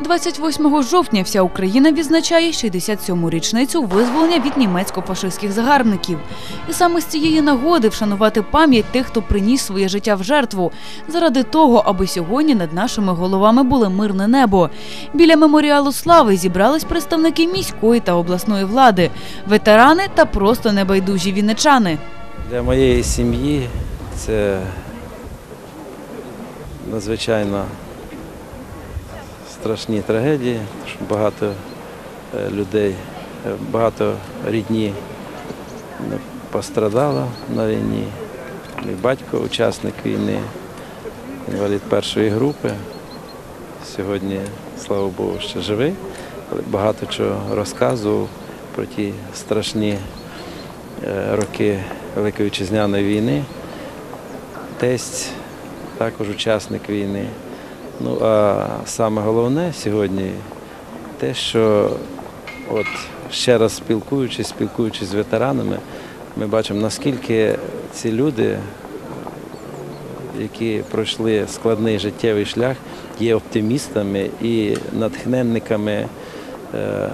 28 жовтня вся Україна відзначає 67-му річницю визволення від німецько-фашистських загарбників. І саме з цієї нагоди вшанувати пам'ять тих, хто приніс своє життя в жертву, заради того, аби сьогодні над нашими головами було мирне небо. Біля меморіалу слави зібрались представники міської та обласної влади, ветерани та просто небайдужі вінничани. Для моєї сім'ї це надзвичайно страшні трагедії, що багато е, людей, е, багато рідні ну, пострадало на війні. Мій батько учасник війни, інвалід першої групи. Сьогодні, слава Богу, ще живий, але багато чого розказував про ті страшні е, роки Великої Вітчизняної війни. Тесть також учасник війни. Ну а саме головне сьогодні те, що от ще раз спілкуючись, спілкуючись з ветеранами, ми бачимо, наскільки ці люди, які пройшли складний життєвий шлях, є оптимістами і натхненниками е,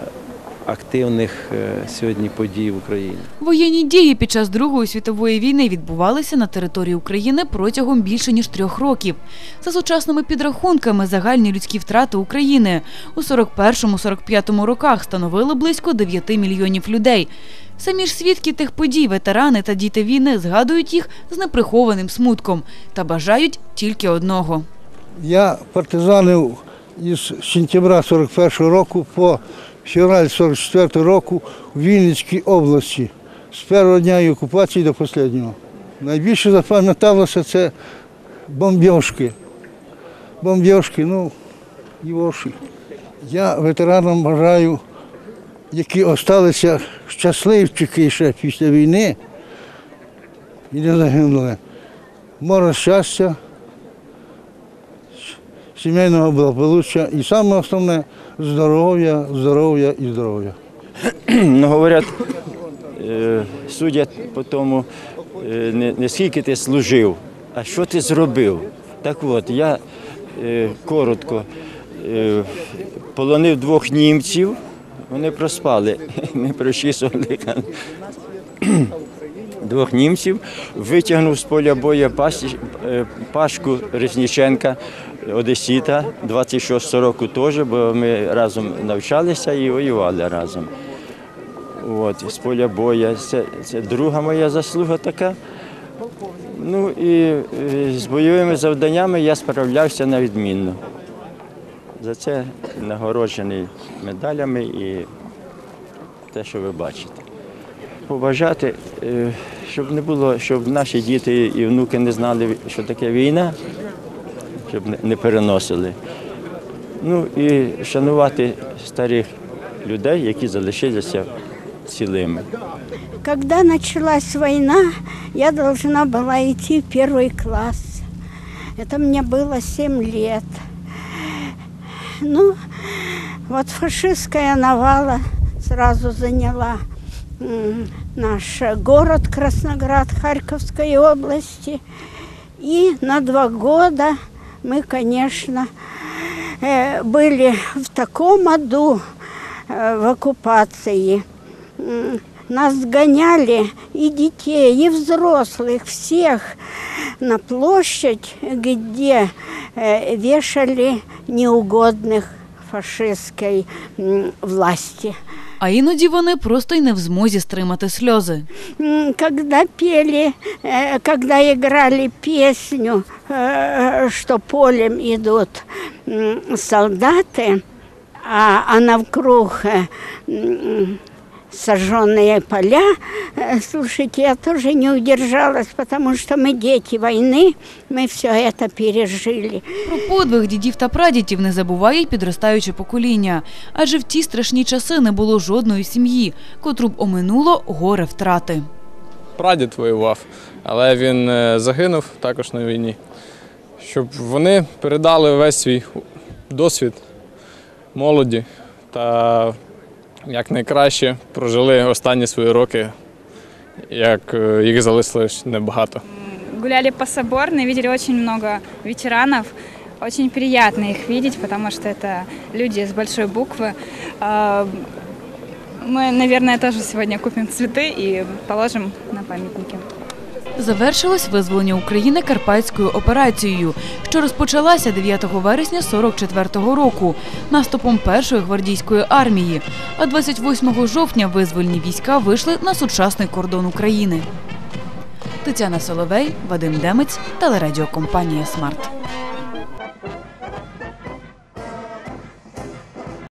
активних е, сьогодні подій в Україні. Воєнні дії під час Другої світової війни відбувалися на території України протягом більше ніж трьох років. За сучасними підрахунками, загальні людські втрати України у 41-45 роках становили близько 9 мільйонів людей. Самі ж свідки тих подій, ветерани та діти війни згадують їх з неприхованим смутком та бажають тільки одного. Я партизанив із сентября 41 року по февраль 44 року в Вінницькій області. З першого дня окупації до останнього. Найбільше запам'яталося це бомбьошки. Бомбьошки, ну, Євоші. Я ветеранам бажаю, які залишилися щасливчики ще після війни і не загинули. Море щастя, сімейного благополуччя і саме основне здоров'я, здоров'я і здоров'я. Ну, говорять, е, судять по тому, е, не, скільки ти служив, а що ти зробив. Так от, я е, коротко полонив двох німців, вони проспали, ми прочісували двох німців, витягнув з поля боя е, Пашку Резніченка, Одесіта, 26 року теж, бо ми разом навчалися і воювали разом. От, з поля боя. Це, це друга моя заслуга така. Ну і е, з бойовими завданнями я справлявся на відмінно. За це нагороджений медалями і те, що ви бачите Побажати, е, щоб не було, щоб наші діти і внуки не знали, що таке війна, щоб не- не переносили. Ну і шанувати старих людей, які залишилися цілими. Когда началась война, я должна была идти в первый класс. Это мне было 7 лет. Ну, вот фашистская навала сразу заняла м, Наш город Красноград Харьковской области. И на два года мы, конечно, э, были в таком аду э, в оккупации. Нас гоняли и детей, и взрослых, всех на площадь, где э, вешали неугодных фашистской власти. А іноді вони просто й не в змозі стримати сльози. М, Когда пели, э, когда играли песню, э, что полем идут м, солдаты, а, а навкруг э, м, сожженные поля, э, слушайте, я тоже не удержалась, потому что мы дети войны, мы все это пережили. Про подвиг дідів та прадідів не забуває й підростаюче покоління. Адже в ті страшні часи не було жодної сім'ї, котру б оминуло горе втрати. прадід воював, але він е, загинув також на війні. Щоб вони передали весь свій досвід молоді та якнайкраще прожили останні свої роки, як е, їх залишилось небагато. гуляли по Соборной, видели очень много ветеранов. Очень приятно их видеть, потому что это люди с большой буквы. А, Мы, наверное, тоже сегодня купим цветы и положим на памятники. Завершилось визволення України карпатською операцією, що розпочалася 9 вересня 44-го року наступом першої гвардійської армії. А 28 жовтня визвольні війська вийшли на сучасний кордон України. Тетяна Соловей, Вадим Демець, телерадіокомпанія Смарт.